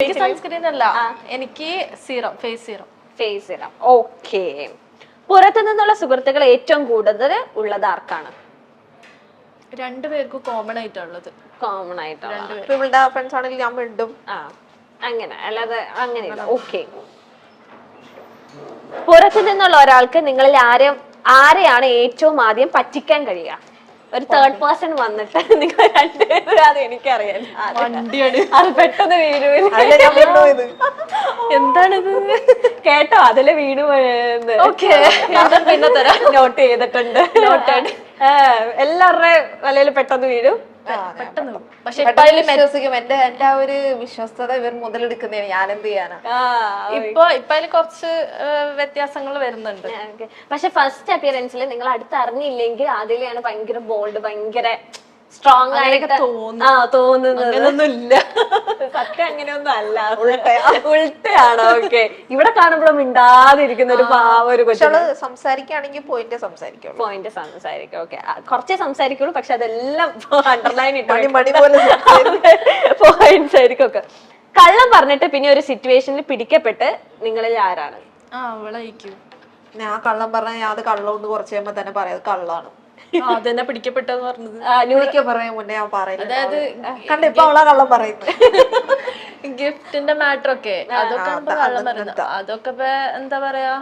എനിക്ക് സൺസ്ക്രീൻ അല്ല. എനിക്ക് serum face serum face serum okay പുറത്തു നിന്നുള്ള സുഹൃത്തുക്കൾ ഏറ്റവും കൂടുതൽ ഉള്ളത് ആർക്കാണ്? രണ്ടുപേർക്കും കോമൺ ആയിട്ടുള്ളത് കോമൺ ആയിട്ടുള്ള ഇപ്പൊ ഇവളുടെ ഫ്രണ്ട്സ് ആണെങ്കിൽ ഞാൻ മിണ്ടും. ആ. അങ്ങനെ. അല്ലാതെ അങ്ങനെ ഓക്കെ പുറത്തു നിന്നുള്ള ഒരാൾക്ക് നിങ്ങളിൽ ആരെ ആരെയാണ് ഏറ്റവും ആദ്യം പറ്റിക്കാൻ കഴിയുക? ഒരു തേർഡ് പേഴ്സൺ വന്നിട്ട് നിങ്ങൾ രണ്ടുപേരും അത് എനിക്കറിയാം അത് പെട്ടെന്ന് ഇത്. എന്താണിത്? കേട്ടോ അതിൽ വീണു പിന്നെ തരാം. നോട്ട് ചെയ്തിട്ടുണ്ട്. എല്ലാവരുടെ വലയിൽ പെട്ടെന്ന് വീഴും. പെട്ടെന്ന് പക്ഷെ വിശ്വസിക്കും. എന്റെ എന്റെ ആ ഒരു വിശ്വസ്തത ഇവർ മുതലെടുക്കുന്നതിന് ഞാൻ എന്ത് ചെയ്യാനാ ഇപ്പൊ ഇപ്പൊ അതിൽ കുറച്ച് വ്യത്യാസങ്ങൾ വരുന്നുണ്ട്. പക്ഷെ ഫസ്റ്റ് അപ്പിയറൻസിൽ നിങ്ങൾ അടുത്ത് അറിഞ്ഞില്ലെങ്കിൽ അതിലെയാണ് ഭയങ്കര ബോൾഡ് ഭയങ്കര സ്ട്രോങ് ആയിട്ട് തോന്നുന്നു. ആ തോന്നുന്നത്. അങ്ങനൊന്നും ഇല്ല സത്യം അങ്ങനെയൊന്നും അല്ല ഉൾട്ടയാണ് ഓക്കെ ഇവിടെ കാണുമ്പോഴും മിണ്ടാതിരിക്കുന്ന ഒരു പാവ ഒരു സംസാരിക്കുകയാണെങ്കിൽ പോയിന്റ് സംസാരിക്കുള്ളൂ. പോയിന്റ് സംസാരിക്കും ഓക്കെ കുറച്ചേ സംസാരിക്കുള്ളൂ പക്ഷെ അതെല്ലാം അണ്ടർലൈൻ പോയിന്റ്സ് ആയിരിക്കും ഒക്കെ. കള്ളം പറഞ്ഞിട്ട് പിന്നെ ഒരു സിറ്റുവേഷനിൽ പിടിക്കപ്പെട്ട് നിങ്ങളിൽ ആരാണ്? ആ അവളായിരിക്കും. ഞാൻ കള്ളം പറഞ്ഞാൽ ഞാൻ അത് കള്ളം കുറച്ച് കഴിയുമ്പോ തന്നെ പറയാം. അത് കള്ളാണ്. അതെന്നെ പിടിക്കപ്പെട്ടെന്ന് പറഞ്ഞത്. ന്യൂക്ക് ന്യൂ- പറയാൻ മുന്നേ ഞാൻ പറയില്ല അതായത് കണ്ട ഇപ്പൊ അവളാ കള്ളം പറയുന്നത്. ഗിഫ്റ്റിന്റെ മാറ്റർ ഒക്കെ അതൊക്കെ കള്ളം പറയുന്നത്. അതൊക്കെ ഇപ്പൊ എന്താ പറയാ?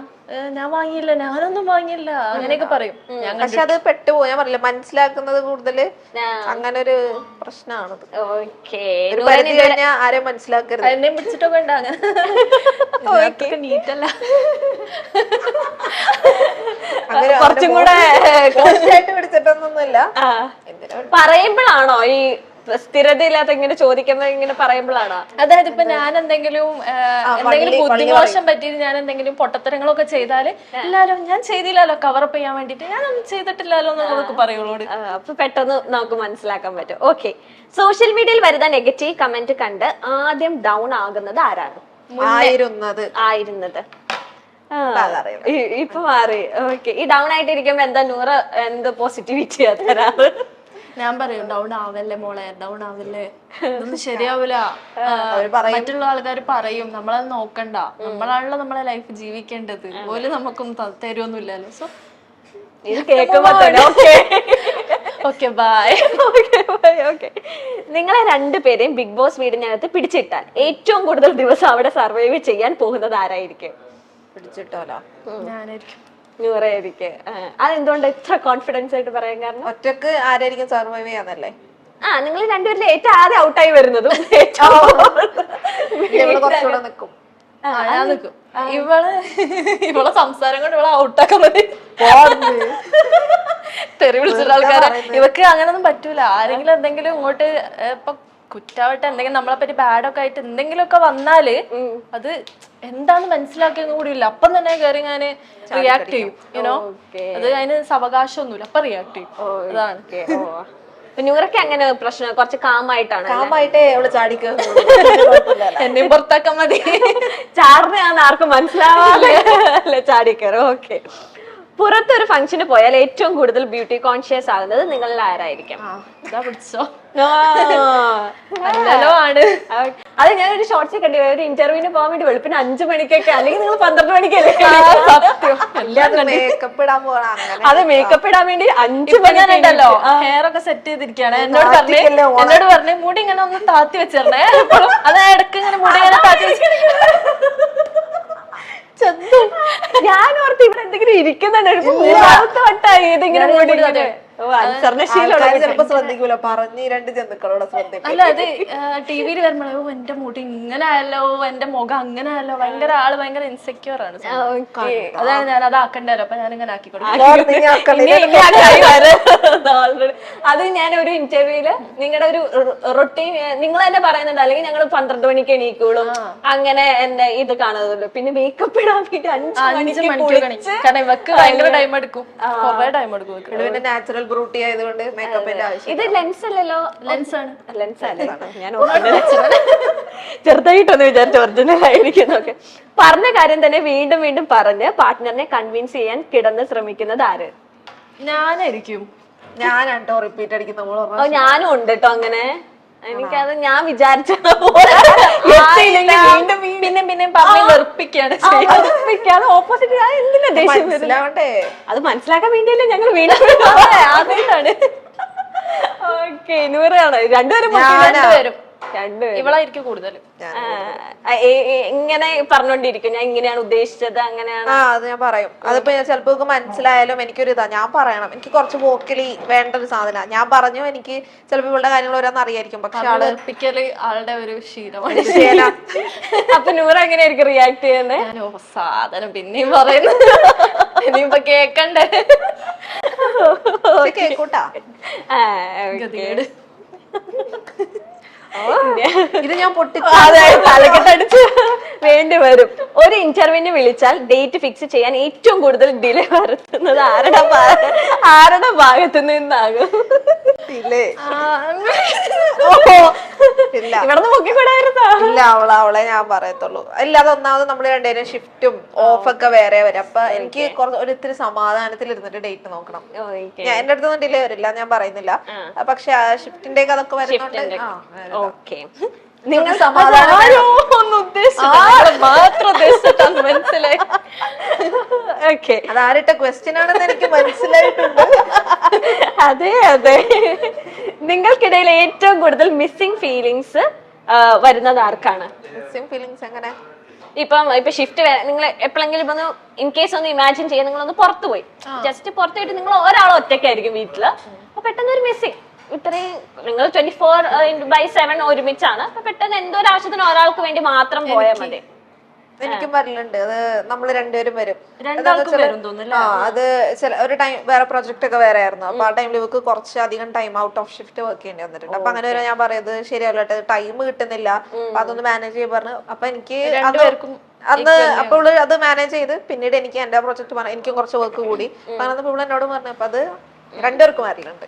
ഞാൻ വാങ്ങിയില്ല ഞാനൊന്നും വാങ്ങിയില്ല. അങ്ങനെയൊക്കെ പറയും. പക്ഷെ അത് പെട്ടുപോയി. ഞാൻ പറഞ്ഞില്ല മനസ്സിലാക്കുന്നത് കൂടുതൽ ആ. അങ്ങനെ ഒരു പ്രശ്നമാണത് ആരെയും മനസ്സിലാക്കരുത്. എന്നെ പിടിച്ചിട്ടൊക്കെ ഉണ്ടാകാൻ നീറ്റല്ല കുറച്ചും കൂടെ പിടിച്ചിട്ടൊന്നുമില്ല. പറയുമ്പോഴാണോ ഈ സ്ഥിരതയില്ലാത്ത ഇങ്ങനെ ചോദിക്കുന്ന ഇങ്ങനെ പറയുമ്പോഴാണോ? അതായത് ഇപ്പൊ ഞാൻ എന്തെങ്കിലും എന്തെങ്കിലും ബുദ്ധിമോശം പറ്റിയിട്ട് ഞാൻ എന്തെങ്കിലും പൊട്ടത്തരങ്ങളൊക്കെ ചെയ്താൽ എല്ലാരും ഞാൻ ചെയ്തില്ലല്ലോ കവറപ്പ് ചെയ്യാൻ വേണ്ടിട്ട് ഞാനൊന്നും ചെയ്തിട്ടില്ലല്ലോ എന്നുള്ളതൊക്കെ പറയുള്ളൂ അപ്പൊ പെട്ടെന്ന് നമുക്ക് മനസ്സിലാക്കാൻ പറ്റും. ഓക്കെ സോഷ്യൽ മീഡിയയിൽ വരുന്ന നെഗറ്റീവ് കമന്റ് കണ്ട് ആദ്യം ഡൗൺ ആകുന്നത് ആരാണ്? ആയിരുന്നത്. ആയിരുന്നത്. ഇപ്പൊ മാറി. ഓക്കെ ഈ ഡൗൺ ആയിട്ട് ആയിട്ടിരിക്കുമ്പോ എന്താ നൂറ് എന്ത് പോസിറ്റിവിറ്റിയാ തരാറ്? ഞാൻ പറയും ഡൗൺ ആവല്ലേ മോളെ? ഡൗൺ ആവല്ലേ? ഇതൊന്നും ശരിയാവില്ല. മറ്റുള്ള ആൾക്കാർ പറയും നമ്മളത് നോക്കണ്ട. നമ്മളാണല്ലോ നമ്മളെ ലൈഫ് ജീവിക്കേണ്ടത്. ഓൽ നമുക്കും തരുമൊന്നുമില്ലല്ലോ സോ ഇത് കേൾക്കുമ്പോ തന്നെ ഓക്കെ ഓക്കെ ബൈ ഓക്കെ നിങ്ങളെ രണ്ടുപേരെയും ബിഗ് ബോസ് വീടിനകത്ത് പിടിച്ചിട്ടാൽ ഏറ്റവും കൂടുതൽ ദിവസം അവിടെ സർവൈവ് ചെയ്യാൻ പോകുന്നത് ആരായിരിക്കും? പിടിച്ചിട്ടോലോ? ഞാനായിരിക്കും. നൂറായിരിക്കും. അതെന്തുകൊണ്ട് ഇത്ര കോൺഫിഡൻസ് ആയിട്ട് പറയാൻ കാരണം? ഒറ്റയ്ക്ക് ആരായിരിക്കും സർവൈവ് ചെയ്യാന്നല്ലേ? ആ നിങ്ങൾ രണ്ടുപേരിൽ ഏറ്റവും ആദ്യം ഔട്ടായി വരുന്നതും ഏറ്റവും നിൽക്കും ഇവൾ ഇവളെ സംസാരം കൊണ്ട് ഇവളെ ഔട്ടാക്കാൻ മതി തെറി വിളിച്ചിട്ട് ആൾക്കാരെ. ഇവക്ക് അങ്ങനൊന്നും പറ്റൂല. ആരെങ്കിലും എന്തെങ്കിലും ഇങ്ങോട്ട് ഇപ്പൊ കുറ്റാവട്ടെ എന്തെങ്കിലും നമ്മളെ പറ്റി ബാഡൊക്കെ ആയിട്ട് എന്തെങ്കിലുമൊക്കെ വന്നാൽ അത് എന്താന്ന് മനസ്സിലാക്കിയെന്ന് കൂടി ഇല്ല അപ്പം തന്നെ കയറി ഞാൻ റിയാക്ട് ചെയ്യും യുനോ. അത് അതിന് സവകാശമൊന്നുമില്ല. അപ്പൊ റിയാക്ട് ചെയ്യും. അതാണ്. ന്യൂറൊക്കെ അങ്ങനെ പ്രശ്നം? കുറച്ച് കാമായിട്ടാണ് കാമായിട്ടേ അവൾ ചാടിക്ക് എന്നെ പുറത്താക്കാൻ മതി. ചാറിനാന്ന് ആർക്കും മനസ്സിലാവാല്ലേ ചാടിക്കറോ ഓക്കെ. പുറത്തൊരു ഫംഗ്ഷന് പോയാൽ ഏറ്റവും കൂടുതൽ ബ്യൂട്ടി കോൺഷ്യസ് ആകുന്നത് നിങ്ങളിൽ ആരായിരിക്കും? അത് ആണ് ആ, ഞാൻ ഒരു ഷോർട്സ് കണ്ടു ഒരു ഇന്റർവ്യൂവിന് പോകാൻ വേണ്ടി വെളുപ്പിന് അഞ്ചു മണിക്കൊക്കെ അല്ലെങ്കിൽ നിങ്ങൾ പന്ത്രണ്ട് മണിക്കല്ലേ അത് മേക്കപ്പ് ഇടാൻ വേണ്ടി അഞ്ചു ഇപ്പൊ ഹെയർ ഒക്കെ സെറ്റ് ചെയ്തിരിക്കുകയാണ്. എന്നോട് പറഞ്ഞു എന്നോട് പറഞ്ഞു മുടി ഇങ്ങനെ ഒന്ന് താത്തി വെച്ചിരണേ അതായത് അത് ഇടയ്ക്ക് ഇങ്ങനെ മുടി ഇങ്ങനെ താത്തി വെച്ച് ഇവിടെ എന്തെങ്കിലും ഇരിക്കുന്നുണ്ട് ഇപ്പൊ ചിലപ്പോ ശ്രദ്ധിക്കൂല. പറഞ്ഞ് രണ്ട് ജന്തുക്കളോട് ശ്രദ്ധിക്കും. അല്ല അത് ടി വിയിൽ വരുമ്പോ എന്റെ മുടി ഇങ്ങനെ ആയല്ലോ എന്റെ മുഖം അങ്ങനെ ആയല്ലോ ഭയങ്കര ആൾ ഭയങ്കര ഇൻസെക്യൂർ ആണ്. അതാണ് ഞാൻ അത് ആക്കണ്ടല്ലോ അപ്പൊ ഞാൻ ഇങ്ങനെ ആക്കി അത് ഞാൻ ഒരു ഇന്റർവ്യൂൽ നിങ്ങളുടെ ഒരു റൊട്ടീൻ നിങ്ങൾ തന്നെ പറയുന്നുണ്ട്. അല്ലെങ്കിൽ ഞങ്ങൾ പന്ത്രണ്ട് മണിക്ക് എണീക്കുള്ളൂ അങ്ങനെ എന്റെ ഇത് കാണുന്നുള്ളൂ പിന്നെ മേക്കപ്പ് ഇടാൻ വേണ്ടി അഞ്ചു മണിക്ക് കാരണം ഇവക്ക് ഭയങ്കര ടൈം എടുക്കും. ടൈം എടുക്കും. പിന്നെ നാച്ചുറൽ ബ്രൂട്ടി ആയതുകൊണ്ട് മേക്കപ്പിന്റെ ആവശ്യം ഇത് ലെൻസ് അല്ലല്ലോ? ലെൻസ് ആണ്. ലെൻസ് അല്ലേ ഞാൻ ചെറുതായിട്ടൊന്ന് വിചാരിച്ചു ഒറിജിനൽ ആയിരിക്കുന്നൊക്കെ പറഞ്ഞ കാര്യം തന്നെ വീണ്ടും വീണ്ടും പറഞ്ഞ് പാർട്ട്ണറിനെ കൺവിൻസ് ചെയ്യാൻ കിടന്ന് ശ്രമിക്കുന്നത് ആര്? ഞാനായിരിക്കും. ഞാനാട്ടോ റിപ്പീറ്റ് അടിക്കുന്ന ഞാനും ഉണ്ട് കേട്ടോ അങ്ങനെ. എനിക്കത് ഞാൻ വിചാരിച്ച പിന്നെ പിന്നെ പറഞ്ഞ് വെറുപ്പിക്കാണ് വീണ്ടും ഓപ്പോസിറ്റ് എന്തിനാ ദേഷ്യം വരുന്നത്? അത് മനസ്സിലാക്കാൻ വേണ്ടിയല്ലേ ഞങ്ങൾ വീണ്ടും അതേതാണ് ഓക്കെ നൂറാണ്. രണ്ടുപേരും രണ്ടുപേരും. ഇവളായിരിക്കും കൂടുതൽ ഇങ്ങനെ പറഞ്ഞോണ്ടിരിക്കും. ഞാൻ ഇങ്ങനെയാണ് ഉദ്ദേശിച്ചത് അങ്ങനെയാണ്. ആ അത് ഞാൻ പറയും. അതിപ്പോ ഞാൻ ചിലപ്പോ മനസ്സിലായാലും എനിക്കൊരു ഇതാ ഞാൻ പറയണം. എനിക്ക് കുറച്ച് വോക്കലി വേണ്ട ഒരു സാധന ഞാൻ പറഞ്ഞു എനിക്ക് ചിലപ്പോ ഇവളുടെ കാര്യങ്ങൾ ഓരോന്ന് അറിയായിരിക്കും. പക്ഷെ ആൾ ആളുടെ ഒരു ശീലമാണ് അപ്പൊ നൂറ് എങ്ങനെയായിരിക്കും റിയാക്ട് ചെയ്യുന്നത് സാധനം പിന്നെയും പറയുന്നു. ഇനിയിപ്പൊ കേക്കണ്ടേ? കേക്കൂട്ടാ. ഗതികേട്. ഇത് ഞാൻ പൊട്ടി അതെ തലക്കെട്ടടിച്ച് വേണ്ടി വരും. ഒരു ഇന്റർവ്യൂവിന് വിളിച്ചാൽ ഡേറ്റ് ഫിക്സ് ചെയ്യാൻ ഏറ്റവും കൂടുതൽ ഡിലേ വരുത്തുന്നത് ആരുടെ ആരുടെ ഭാഗത്തു നിന്നാകും? ഇല്ലേ ഇല്ല. ഇവിടെ നിന്ന് പൊക്കിക്കൂടായിരുന്നോ? ഇല്ല അവളെ അവളെ ഞാൻ പറയത്തുള്ളൂ. അല്ലാതെ ഒന്നാമത് നമ്മൾ രണ്ടുപേരും ഷിഫ്റ്റും ഓഫ് ഒക്കെ വേറെ വരും. അപ്പൊ എനിക്ക് കുറച്ച് ഒരു ഇത്തിരി സമാധാനത്തിൽ ഇരുന്നിട്ട് ഡേറ്റ് നോക്കണം. ഞാൻ എന്റെ അടുത്തൊന്നും ഡിലേ വരില്ല ഞാൻ പറയുന്നില്ല. പക്ഷെ ഷിഫ്റ്റിന്റെ ഒക്കെ അതൊക്കെ വരുന്നുണ്ട്. ഓക്കെ. നിങ്ങൾ സമാധാനം ഉദ്ദേശിച്ചിട്ടാണ് മനസ്സിലായി. ഓക്കെ. ക്വസ്റ്റ്യൻ ആണെന്ന് എനിക്ക് മനസ്സിലായിട്ടുണ്ട്. അതെ അതെ. നിങ്ങൾക്കിടയിൽ ഏറ്റവും കൂടുതൽ മിസ്സിംഗ് ഫീലിങ്സ് വരുന്നത് ആർക്കാണ്? മിസ്സിംഗ് ഫീലിങ്സ് എങ്ങനെ? ഇപ്പം ഇപ്പൊ ഷിഫ്റ്റ് നിങ്ങൾ എപ്പോഴെങ്കിലും ഒന്ന് ഇൻ കേസ് ഒന്ന് ഇമാജിൻ ചെയ്യാൻ നിങ്ങളൊന്ന് പുറത്തു പോയി. ജസ്റ്റ് പുറത്തു പോയിട്ട് നിങ്ങൾ ഒരാൾ ഒറ്റയ്ക്കായിരിക്കും വീട്ടിൽ. അപ്പൊ പെട്ടെന്ന് ഒരു മിസ്സിംഗ് ഇത്രയും നിങ്ങൾ ട്വന്റി ഫോർ ബൈ സെവൻ ഒരുമിച്ചാണ്. അപ്പൊ പെട്ടെന്ന് എന്തോ ഒരു ആവശ്യത്തിന് ഒരാൾക്ക് വേണ്ടി മാത്രം പോയാൽ മതി. എനിക്കും വരലുണ്ട്. അത് നമ്മൾ രണ്ടുപേരും വരും. ആ അത് ചില ഒരു ടൈം വേറെ പ്രൊജക്ട് ഒക്കെ വേറെ ആയിരുന്നു. അപ്പൊ ആ ടൈമിൽ ഇവക്ക് കുറച്ച് അധികം time out of shift work ചെയ്യേണ്ടി വന്നിട്ടുണ്ട്. അപ്പൊ അങ്ങനെ വരെ ഞാൻ പറയുന്നത് ശരിയല്ല ടൈം കിട്ടുന്നില്ല. അപ്പൊ അതൊന്ന് മാനേജ് ചെയ്യാൻ പറഞ്ഞു. അപ്പൊ എനിക്ക് അന്ന് രണ്ടുപേർക്കും അന്ന് അപ്പോൾ അത് മാനേജ് ചെയ്ത് പിന്നീട് എനിക്ക് എന്റെ പ്രൊജക്ട് പറഞ്ഞു എനിക്കും കുറച്ച് വർക്ക് കൂടി. അപ്പൊ അന്ന് ഇവൾ എന്നോട് പറഞ്ഞു അപ്പൊ അത് രണ്ടുപേർക്കും വരലുണ്ട്.